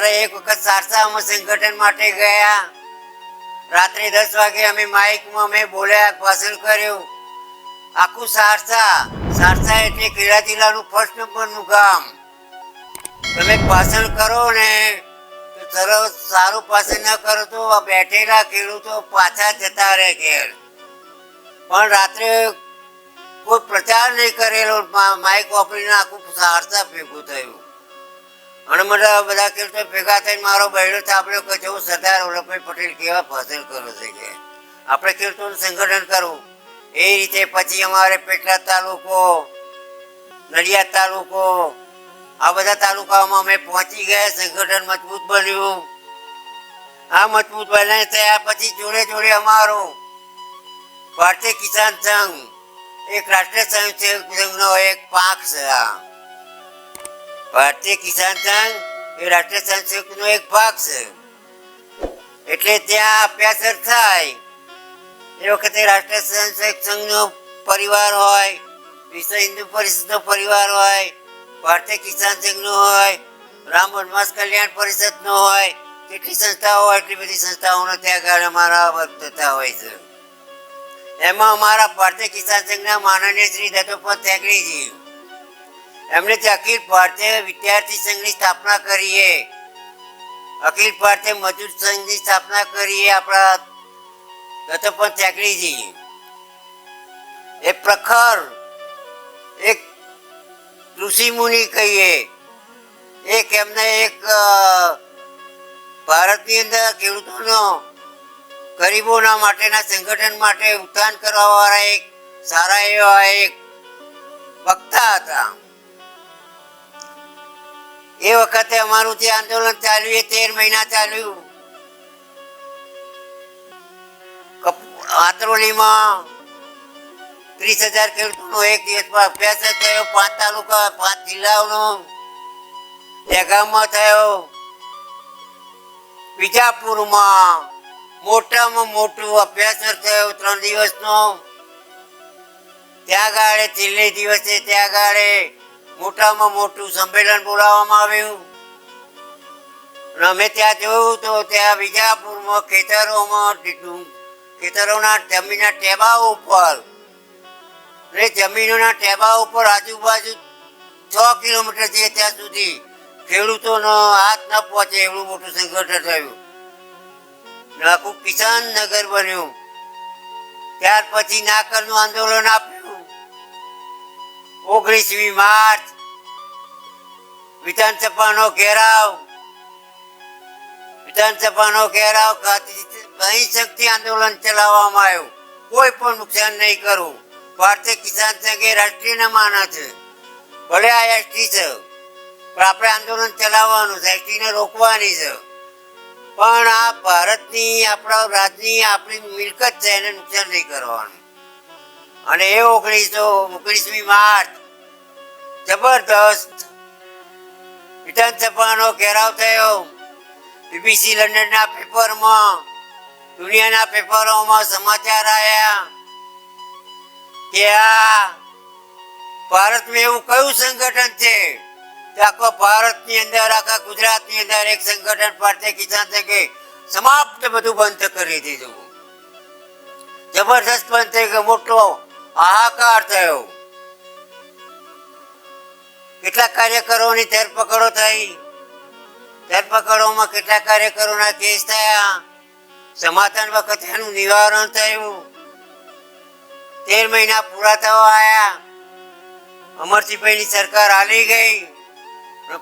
અમારે એક વખત સારસામાં સંગઠન માટે ગયા. રાત્રે દસ વાગે અમે માઇકમાં અમે બોલ્યા ભાષણ કર્યું. આખું સારસા. સારસા એટલે ખેડા જિલ્લાનું ફર્સ્ટ નંબરનું ગામ. તમે ભાષણ કરો ને. સરસ, સારું ભાષણ ન કરો તો બેઠેલા ખેડૂતો પાછા જતા રહે ઘેર પણ રાત્રે કોઈ પ્રચાર નહીં કરેલો માઇક વાપરીને આખું સારસા ભેગું થયું. અને મને બધા ખેડૂતો ભેગા થઈને મારો બહેડો થાપડ્યો કે હું સરદાર વલ્લભભાઈ પટેલ કેવા ફસલ કરો છે કે? આપણે કીર્તન સંગઠન કરવું એ રીતે પછી અમારે પેટલાદ તાલુકો, નડિયાદ તાલુકો, આ બધા તાલુકાઓમાં અમે પહોંચી ગયા, સંગઠન મજબૂત બન્યું. આ મજબૂત બનાવી થયા પછી જોડે જોડે અમારો ભારતીય કિસાન સંઘ, એક રાષ્ટ્રીય સ્વયંસેવક સંઘનો એક પાક છે આ. ભારતીય કિસાન સંઘ એ રાષ્ટ્રીય સ્વયંસેવકનો એક ભાગ છે. એટલે ત્યાં અભ્યાસર થાય. એ વખતે રાષ્ટ્રીય સંઘ સંઘનો પરિવાર હોય, વિશ્વ હિન્દુ પરિષદનો પરિવાર હોય, ભારતીય કિસાન સંઘનો હોય, રામ વનવાસ કલ્યાણ પરિષદનો હોય, કેટલી સંસ્થાઓ હોય, એટલી બધી સંસ્થાઓનો ત્યાં આગળ અમારા વર્ગ થતા હોય છે. એમાં અમારા ભારતીય કિસાન સંઘના માનનીય શ્રી દત્તોપંત ત્યાગડીજી એમણે જે અખિલ ભારતીય વિદ્યાર્થી સંઘની સ્થાપના કરીએ. અખિલ ભારતીય મજૂર સંઘની સ્થાપના કરીએ આપણા દત્તપંત ત્યાગડીજી એ પ્રખર, એક ઋષિ મુનિ કહીએ. એક એમને એક ભારતની અંદર ખેડૂતોનો ગરીબોના માટેના સંગઠન માટે ઉત્થાન કરવા વાળા એક સારા એવા એક વક્તા હતા. એ વખતે અમારું જે આંદોલન ચાલ્યું એ તેર મહિના ચાલ્યું. આત્રોલીમાં ત્રીસ હજાર ખેડૂતોનો એક દિવસમાં અભ્યાસ થયો, પાંચ તાલુકા, પાંચ જિલ્લાઓનો દહેગામમાં થયો. વિજાપુરમાં મોટામાં મોટું અભ્યાસ થયો ત્રણ દિવસનો. ત્યાં ગાળે છેલ્લે દિવસે ત્યાં ગાળે મોટામાં મોટું સંમેલન બોલાવવામાં આવ્યું. અમે ત્યાં જોયું તો ત્યાં વિજાપુરમાં ખેતરોમાં ખેતરોના જમીનના ટેબા ઉપર ને જમીનોના ટેબા ઉપર આજુબાજુ છ કિલોમીટર છે ત્યાં સુધી ખેડૂતોનો હાથ ન પહોંચે એવું મોટું સંગઠન થયું. આખું કિસાન નગર બન્યું. ત્યાર પછી નાકરનું આંદોલન આપ્યું. ઓગણીસમી માર્ચ વિધાનસભાનો ઘેરાવ. વિધાનસભાનો ઘેરાવ શક્તિ આંદોલન ચલાવવામાં આવ્યું. કોઈ પણ નુકસાન નહીં કરવું. ભારતીય કિસાન સંઘે રાષ્ટ્રીયના માના છે. ભલે આ એસટી છે, પણ આપણે આંદોલન ચલાવવાનું છે, એસટીને રોકવાની છે. પણ આ ભારતની, આપણા રાજની આપણી મિલકત છે, એને નુકસાન નહીં કરવાનું. અને એ ઓગણીસો ઓગણીસમી માર્ચ જબરદસ્ત વિધાનસભાનો ઘેરાવ થયો. બીબીસી લંડનના પેપરમાં, દુનિયાના પેપરોમાં સમાચાર આવ્યા કે આ ભારતમાં એવું કયું સંગઠન છે? કે આખો ભારતની અંદર, આખા ગુજરાતની અંદર એક સંગઠન ભારતીય કિસાન સંઘે સમાપ્ત બધું બંધ કરી દીધું. જબરદસ્ત બંધ થઈ ગયો, મોટો હાહાકાર થયો. કેટલાક કાર્યકરોની ધરપકડો થઈ. ધરપકડોમાં કેટલાક કાર્યકરોના કેસ થયા. સમાધાન વખતે એનું નિવારણ થયું. તેર મહિના પૂરા થવા આવ્યા. અમરસિંહભાઈની સરકાર હાલી ગઈ.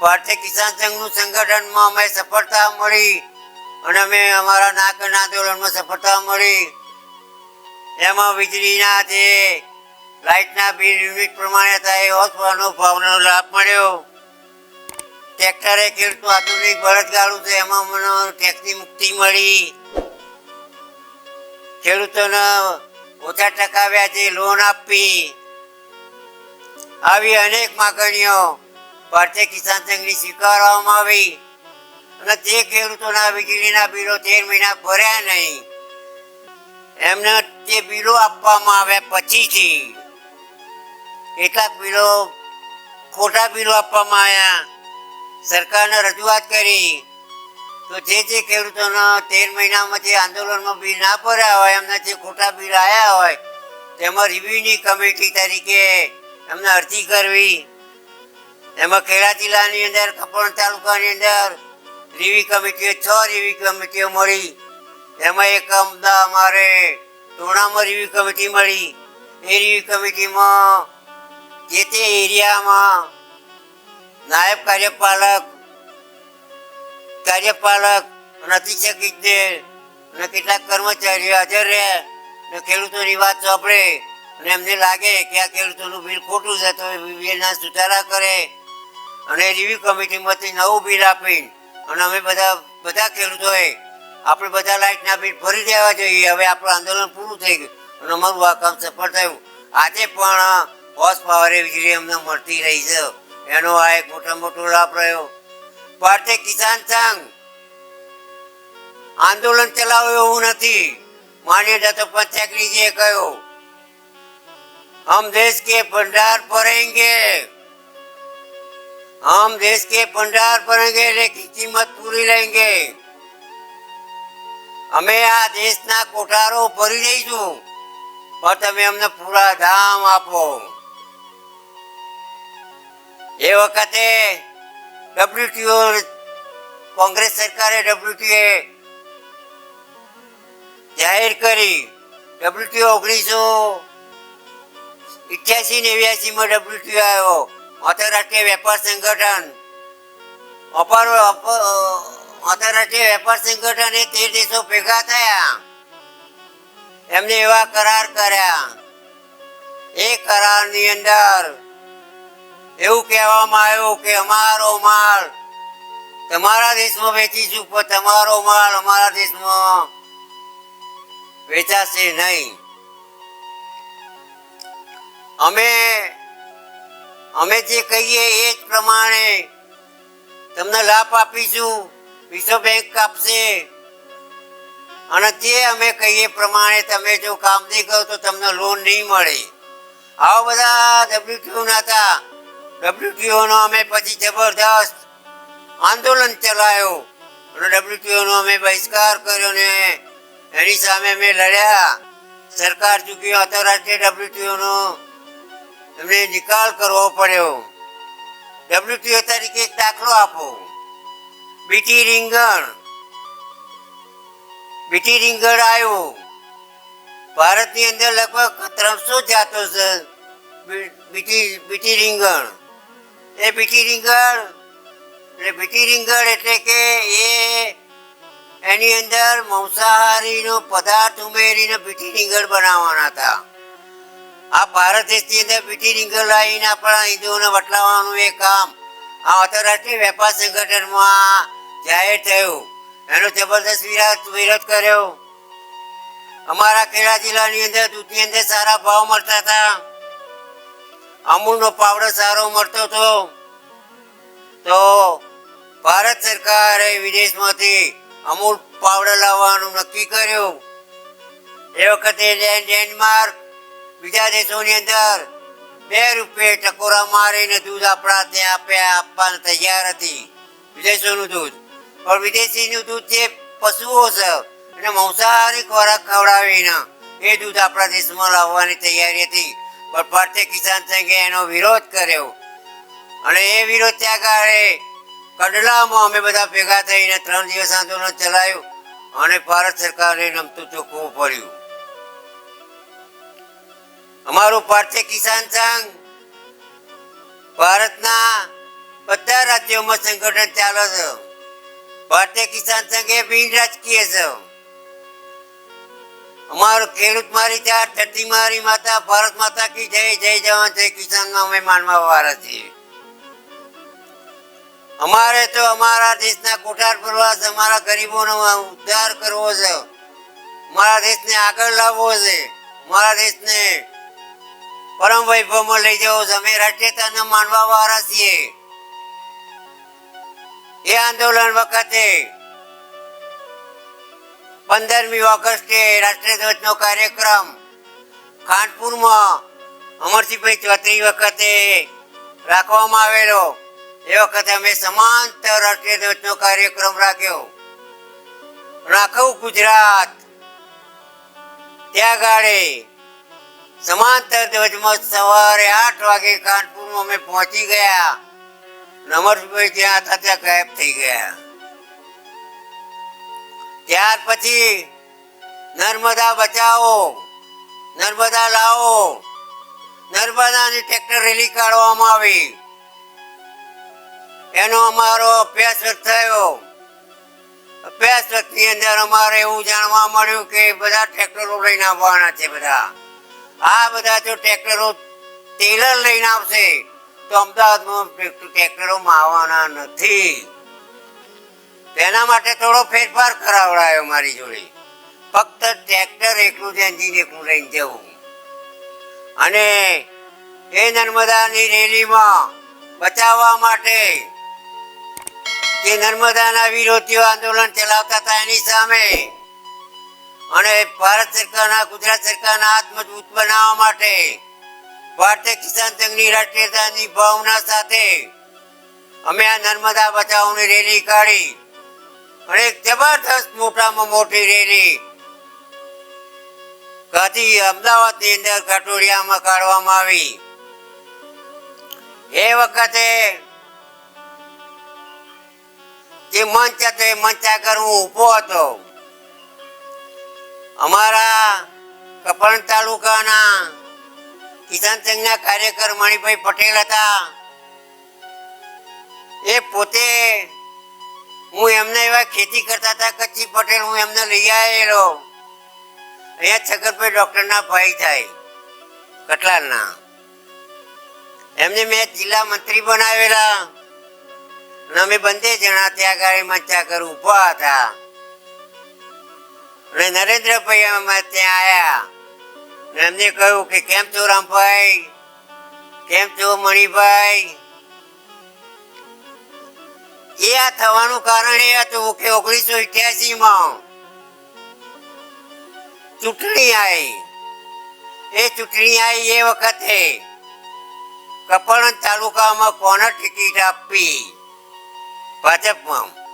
ભારતીય કિસાન સંઘનું સંગઠનમાં અમે સફળતા મળી. અને અમે અમારા નાકના આંદોલનમાં સફળતા મળી. એમાં વીજળીના જે લાઇટના બિલ યુનિટ પ્રમાણે થાય એવો સ્વનો ભાવનો લાભ મળ્યો. ટ્રેક્ટરે ખેડતું આધુનિક બળદગાડું છે, એમાં મને ટેક્સની મુક્તિ મળી. ખેડૂતોને ઓછા ટકા વ્યાજે લોન આપી. આવી અનેક માગણીઓ ભારતીય કિસાન સંઘની સ્વીકારવામાં આવી. અને જે ખેડૂતોના વીજળીના બિલો તેર મહિના ભર્યા નહીં, એમને તે બિલો આપવામાં આવ્યા પછીથી. કેટલાક બિલો, ખોટા બિલો આપવામાં આવ્યા સરકારને રજૂઆત કરી. તો જે જે ખેડૂતોના તેર મહિનામાં જે આંદોલનમાં બિલ ના ભર્યા હોય, એમના જે ખોટા બિલ આવ્યા હોય, તેમાં રિવ્યુની કમિટી તરીકે એમને અરજી કરવી. એમાં ખેડા જિલ્લાની અંદર, કપણ તાલુકાની અંદર રીવી કમિટીઓ છ રીવી કમિટીઓ મળી. એમાં એક અમદાવાદ અમારે ટોણામાં રીવી કમિટી મળી. એ રીવી કમિટીમાં જે તે એરિયામાં નાયબ કાર્યપાલક કાર્યપાલક અને અધિક્ષક ઇજનેર અને કેટલાક કર્મચારીઓ હાજર રહે અને ખેડૂતોની વાત સાંભળે અને એમને લાગે કે આ ખેડૂતોનું બિલ ખોટું છે તો બિલના સુધારા કરે અને રિવ્યુ કમિટીમાંથી નવું બિલ આપી. અને અમે બધા બધા ખેડૂતોએ આપણે બધા લાઇટના બિલ ભરી દેવા જોઈએ. હવે આપણું આંદોલન પૂરું થઈ ગયું. અને અમારું આ કામ સફળ થયું. આજે પણ હોર્સ પાવરે વીજળી અમને મળતી રહી છે એનો આ એક મોટો મોટો લાભ રહ્યો ભારતીય કિસાન સંઘ આંદોલન ચલાવે એવું નથી માન્ય દત્તો પંચાગ્રીજીએ કહ્યું हम देश के भंडार भरेंगे हम देश के भंडार भरेंगे लेकिन कीमत पूरी लेंगे અમે આ દેશના કોઠારો ભરી દઈશું પણ તમે અમને પૂરા ધામ આપો એ વખતે ડબ્લ્યુટીઓ કોંગ્રેસ સરકારે ડબ્લ્યુટીએ જાહેર કરી. ડબ્લ્યુટીઓ ઓગણીસો ઇઠ્યાસી નેવ્યાસી માં ડબ્લ્યુટીઓ આવ્યો. આંતરરાષ્ટ્રીય વેપાર સંગઠન. અપાર અપ- આંતરરાષ્ટ્રીય વેપાર સંગઠન એ તેર દેશો ભેગા થયા. એમને એવા કરાર કર્યા. એ કરારની અંદર એવું કહેવામાં આવ્યું કે અમારો માલ, તમારા દેશમાં વેચીશું પણ તમારો માલ અમારા દેશમાં વેચાશે નહીં. અમે અમે જે કહીએ એ જ પ્રમાણે તમને લાભ આપીશું, વિશ્વ બેંક આપશે અને જે અમે કહીએ પ્રમાણે તમે જો કામ નહીં કરો તો તમને લોન નહીં મળે. આવા બધા ડબ્લ્યુટીઓ ના હતા. ડબ્લ્યુટીઓ નો અમે પછી જબરદસ્ત આંદોલન ચલાયો અને ડબલ્યુટીઓનો અમે બહિષ્કાર કર્યો ને એની સામે અમે લડ્યા. સરકાર ચૂકી આંતરરાષ્ટ્રીય ડબલ્યુટીઓનો એમને નિકાલ કરવો પડ્યો. ડબ્લ્યુટીઓ તરીકે એક દાખલો આપો. બીટી રીંગણ. બીટી રીંગણ આવ્યું. ભારતની અંદર લગભગ ત્રણસો જાતો છે બીટી બીટી રીંગણ. એ પીટી રીંગણ. એટલે બીટી રીંગણ એટલે કે એ એની અંદર માંસાહારીનો પદાર્થ ઉમેરીને બીટી રીંગણ બનાવવાના હતા. આ ભારત દેશની અંદર પીટી રીંગણ લાવીને આપણા હિન્દુઓને વટલાવવાનું એ કામ આ આંતરરાષ્ટ્રીય વેપાર સંગઠનમાં જાહેર થયું. એનો જબરદસ્ત વિરાટ વિરોધ કર્યો. અમારા ખેડા જિલ્લાની અંદર દૂધની અંદર સારા ભાવ મળતા હતા. અમૂલનો પાવડર સારો મળતો હતો. તો ભારત સરકારે વિદેશમાંથી અમૂલ પાવડર લાવવાનું નક્કી કર્યું. એ વખતે ડેન- ડેનમાર્ક, બીજા દેશોની અંદર બે રૂપિયે ટકોરા મારીને દૂધ આપણા ત્યાં આપ્યા આપવાનું તૈયાર હતી. વિદેશોનું દૂધ. પણ વિદેશીનું દૂધ જે પશુઓ છે, એને માંસાહારી ખોરાક ખવડાવીને એ દૂધ આપણા દેશમાં લાવવાની તૈયારી હતી. પણ ભારતીય કિસાન સંઘે એનો વિરોધ કર્યો. અને એ વિરોધ ત્યાં કાળે કડલામાં અમે બધા ભેગા થઈને ત્રણ દિવસ આંદોલન ચલાવ્યું અને ભારત સરકારે નમતું ચોખ્ખું પડ્યું. અમારું ભારતીય કિસાન સંઘ ભારતના બધા રાજ્યોમાં સંગઠન ચાલે છે. ભારતીય કિસાન સંઘ એ બિન રાજકીય છે. અમારો ખેડૂત મારી ચાર ધરતી મારી માતા, ભારત માતા કી જય જય જવાન, જય કિસાનમાં અમે માનવા વાળા છીએ. અમારે તો અમારા દેશના કોઠાર ભરવા છે અમારા ગરીબોનો ઉદ્ધાર કરવો છે. મારા દેશને આગળ લાવવો છે. મારા દેશને પરમ વૈભવમાં લઈ જવો છે. અમે રાષ્ટ્રીયતાને માનવા વાળા છીએ. એ આંદોલન વખતે પંદરમી ઓગસ્ટે રાષ્ટ્રીય ધ્વજનો કાર્યક્રમ ખાનપુરમાં અમરસિંહભાઈ ચૌધરી વખતે રાખવામાં આવેલો. એ વખતે અમે સમાંતર રાષ્ટ્રીય ધ્વજનો કાર્યક્રમ રાખ્યો. આખું ગુજરાત. ત્યાં ગાડે સમાંતર ધ્વજમાં સવારે આઠ વાગે કાનપુરમાં અમે પહોંચી ગયા. નમરભાઈ ત્યાં હતા ત્યાં ગાયબ થઈ ગયા. ત્યાર પછી નર્મદા બચાવો, નર્મદા લાવો, નર્મદાની ટ્રેક્ટર રેલી કાઢવામાં આવી. એનો અમારો અભ્યાસ થયો. અભ્યાસની અંદર અમારે એવું જાણવા મળ્યું કે બધા ટ્રેક્ટરો લઈને આવવાના છે બધા. આ બધા જો ટ્રેક્ટરો ટેલર લઈને આવશે, તો અમદાવાદમાં ટ્રેક્ટરોમાં આવવાના નથી. તેના માટે થોડો ફેરફાર કરાવડાયો મારી જોડે. ફક્ત ટ્રેક્ટર એકલું જ એન્જિન એકલું લઈને જવું. અને એ નર્મદાની રેલીમાં બચાવવા માટે જે નર્મદાના વિરોધીઓ આંદોલન ચલાવતા હતા એની સામે અને ભારત સરકારના, ગુજરાત સરકારના હાથ મજબૂત બનાવવા માટે ભારતીય કિસાન સંઘની રાષ્ટ્રીયતાની ભાવના સાથે અમે આ નર્મદા બચાવની રેલી કાઢી અને જબરદસ્ત મોટામાં મોટી રેલી. અમદાવાદ અમદાવાદની અંદર કટોરિયામાં કાઢવામાં આવી. એ વખતે જે મંચ હતો, એ મંચ આગળ હું ઊભો હતો. અમારા કપણ તાલુકાના કિસાન સંઘના કાર્યકર મણિભાઈ પટેલ હતા. એ પોતે હું એમને એવા ખેતી કરતા હતા કચ્છી પટેલ હું એમને લઈ આવેલો અહીંયા છગનભાઈ ડૉક્ટરના ભાઈ થાય. કટલાલના. એમને મેં જિલ્લા મંત્રી બનાવેલા. અને અમે બંને જણા ત્યાં ગાળે મંચા કર ઊભા હતા. અને નરેન્દ્રભાઈ અમે ત્યાં આવ્યા એમને કહ્યું કે, કેમ છો રામભાઈ? કેમ છો મણિભાઈ? એ આ થવાનું કારણ એ હતું કે ઓગણીસો ઇઠ્યાસી માં ચૂંટણી આવી. એ ચૂંટણી આવી એ વખતે કપડણ તાલુકામાં કોને ટિકિટ આપવી? ભાજપમાં.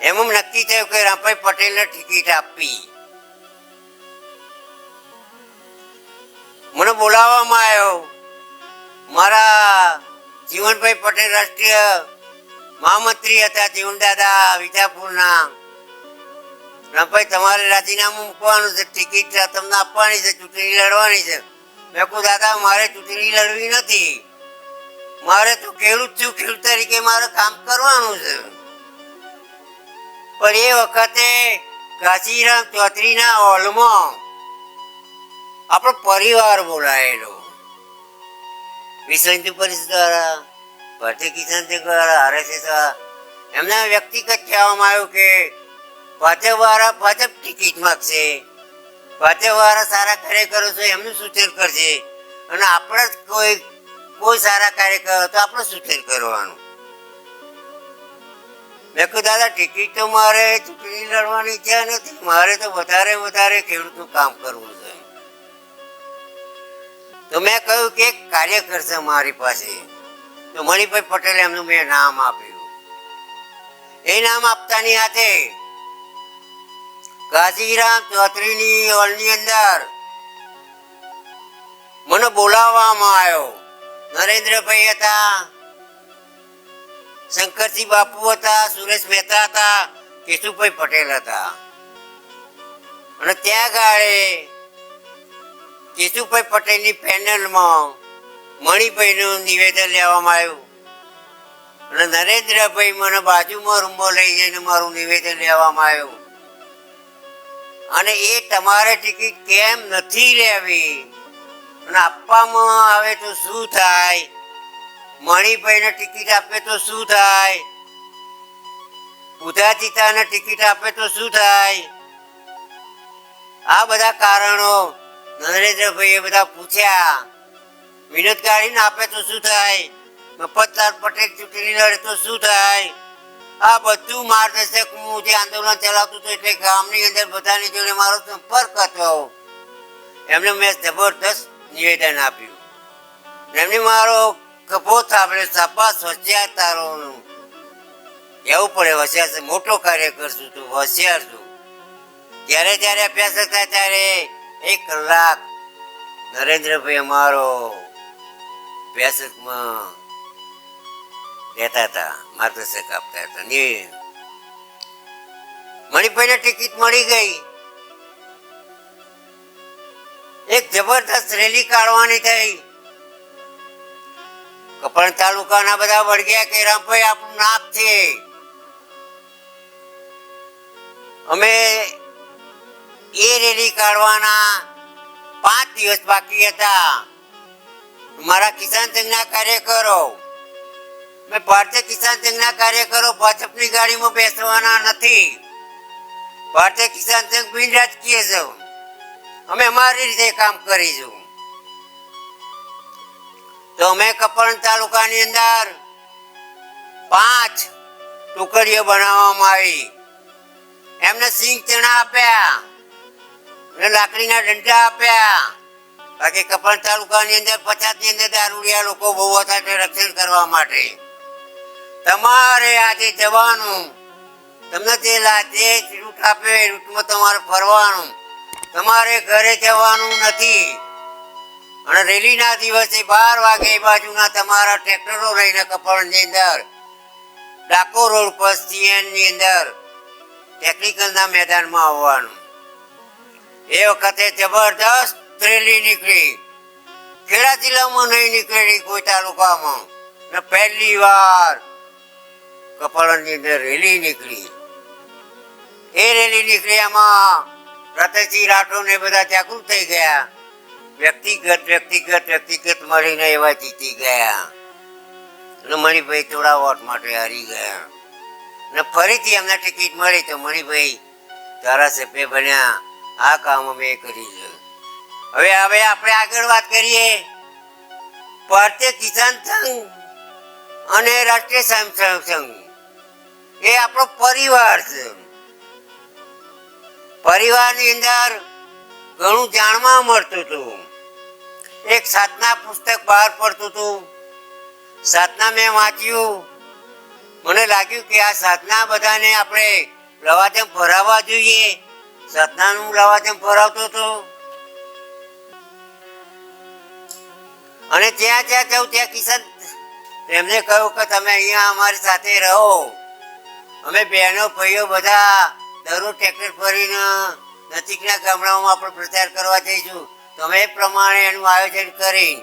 એમ નક્કી થયું કે રામભાઈ પટેલને ટિકિટ આપવી. મને બોલાવવામાં આવ્યો. મારા જીવનભાઈ પટેલ રાષ્ટ્રીય મહામંત્રી હતા, જીવનદાદા વિજાપુરના રામભાઈ તમારે રાજીનામું મૂકવાનું છે, ટિકિટ તમને આપવાની છે, ચૂંટણી લડવાની છે. મેં કહું, દાદા, મારે ચૂંટણી લડવી નથી. મારે તો ખેડૂત છું, ખેડૂત તરીકે મારે કામ કરવાનું છે. પણ એ વખતે કાશીરામ ચૌધરીના હોલમાં આપણો પરિવાર બોલાયેલો. હિન્દુ પરિષદ દ્વારા. ભારતીય કિસાન સંઘ દ્વારા આરએસએસ એમને વ્યક્તિગત કહેવામાં આવ્યું કે ભાજપ વાળા ભાજપ ટિકિટ માગશે. ભાજપ વાળા સારા કાર્યકરો છે, એમનું સૂચન કરશે? અને આપણે કોઈ કોઈ સારા કાર્યકરો તો આપણે સૂચન કરવાનું? મેં કહ્યું, દાદા, ટિકિટ તો મારે ચૂંટણી લડવાની ઈચ્છા નથી. મારે તો વધારે વધારે ખેડૂતનું કામ કરવું છે. તો મેં કહ્યું કે કાર્ય કરશે મારી પાસે. તો મણિભાઈ પટેલે એમનું મેં નામ આપ્યું. એ નામ આપતાની સાથે કાશીરામ ચૌધરીની હોલની અંદર મને બોલાવવામાં આવ્યો. નરેન્દ્રભાઈ હતા શંકરસિંહ બાપુ હતા, સુરેશ મહેતા હતા, કેશુભાઈ પટેલ હતા. અને ત્યાં ગાળે કેશુભાઈ પટેલની પેનલમાં મણિભાઈનું નિવેદન લેવામાં આવ્યું. અને નરેન્દ્રભાઈ મને બાજુમાં રૂમો લઈ જઈને મારું નિવેદન લેવામાં આવ્યું. અને એ તમારે ટિકિટ કેમ નથી લેવી? અને આપવામાં આવે તો શું થાય? મણિભાઈને ટિકિટ આપે તો શું થાય? ઉદાચિતાને ટિકિટ આપે તો શું થાય? આ બધા કારણો નરેન્દ્રભાઈએ બધા પૂછ્યા. વિનોદ કાઢીને આપે તો શું થાય? મફતલાલ પટેલ ચૂંટણી લડે તો શું થાય? આ બધું માર્ગદર્શક હું જે આંદોલન ચલાવતું હતું એટલે ગામની અંદર બધાની જોડે મારો સંપર્ક હતો. એમને મેં જબરદસ્ત નિવેદન આપ્યું. એમને મારો કપો આપણે સાપાસ હોશિયાર તારોનું. એવું પડે હોશિયાર છે, મોટો કાર્ય કરશું તું, હોશિયાર છું. જ્યારે જ્યારે અભ્યાસ થાય ત્યારે એક કલાક નરેન્દ્રભાઈ અમારો અભ્યાસકમાં રહેતા હતા, માર્ગદર્શક આપતા હતા. ને મણિભાઈને ટિકિટ મળી ગઈ. એક જબરદસ્ત રેલી કાઢવાની થઈ. કપણ તાલુકાના બધા વળગ્યા કે, રામભાઈ આપણું નાક છે. અમે એ રેલી કાઢવાના પાંચ દિવસ બાકી હતા. મારા કિસાન સંઘના કાર્યકરો. મેં ભારતીય કિસાન સંઘના કાર્યકરો ભાજપની ગાડીમાં બેસવાના નથી. ભારતીય કિસાન સંઘ બિન રાજકીય છે. અમે અમારી રીતે કામ કરીશું. તો અમે કપણ તાલુકાની અંદર પાંચ ટુકડીઓ બનાવવામાં આવી. એમને સિંગ ચણા આપ્યા. લાકડીના ડંડા આપ્યા. બાકી કપણ તાલુકાની અંદર પચાસની અંદર દારૂડિયા લોકો બહુ હતા તે રક્ષણ કરવા માટે. તમારે આજે જવાનું. તમને તે લાજે રૂટ આપે રૂટમાં તમારે ફરવાનું. તમારે ઘરે જવાનું નથી. અને રેલીના દિવસે બાર વાગે એ બાજુના તમારા ટ્રેક્ટરો લઈને કપડની અંદર ડાકોર રોડ પર સીએનની અંદર ટેકનિકલના મેદાનમાં આવવાનું. એ વખતે જબરદસ્ત રેલી નીકળી. ખેડા જિલ્લામાં નહીં નીકળેલી કોઈ તાલુકામાં. ને પહેલી વાર કપાળની અંદર રેલી નીકળી. એ રેલી નીકળી એમાં રતેશજી રાઠોડ ને બધા જાગૃત થઈ ગયા. વ્યક્તિગત વ્યક્તિગત વ્યક્તિગત મળીને એવા જીતી ગયા. અને મણિભાઈ થોડા વોટ માટે હારી ગયા. ને ફરીથી એમને ટિકિટ મળી તો મણિભાઈ ધારાસભ્ય બન્યા. આ કામ અમે કરી છે. હવે હવે આપણે આગળ વાત કરીએ. ભારતીય કિસાન સંઘ અને રાષ્ટ્રીય સ્વયંસેવક સંઘ. એ આપણો પરિવાર છે. પરિવારની અંદર ઘણું જાણવા મળતું હતું. એક સાધના પુસ્તક બહાર પડતું હતું. સાધના મેં વાંચ્યું. મને લાગ્યું કે આ સાધના બધાને આપણે લવાજમ ભરાવવા જોઈએ. સાધનાનું લવાજમ ભરાવતો હતો. અને ત્યાં જ્યાં જાઉં ત્યાં કિશન એમને કહ્યું કે તમે અહીંયા અમારી સાથે રહો. અમે બહેનો, ભાઈઓ બધા દરરોજ ટ્રેક્ટર ફરીને નજીકના ગામડાઓમાં આપણે પ્રચાર કરવા જઈશું. તમે એ પ્રમાણે એનું આયોજન કરી.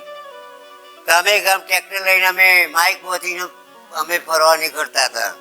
ગામે ગામ ટ્રેક્ટર લઈને અમે માઇક પહોંચીને અમે ફરવા નીકળતા હતા.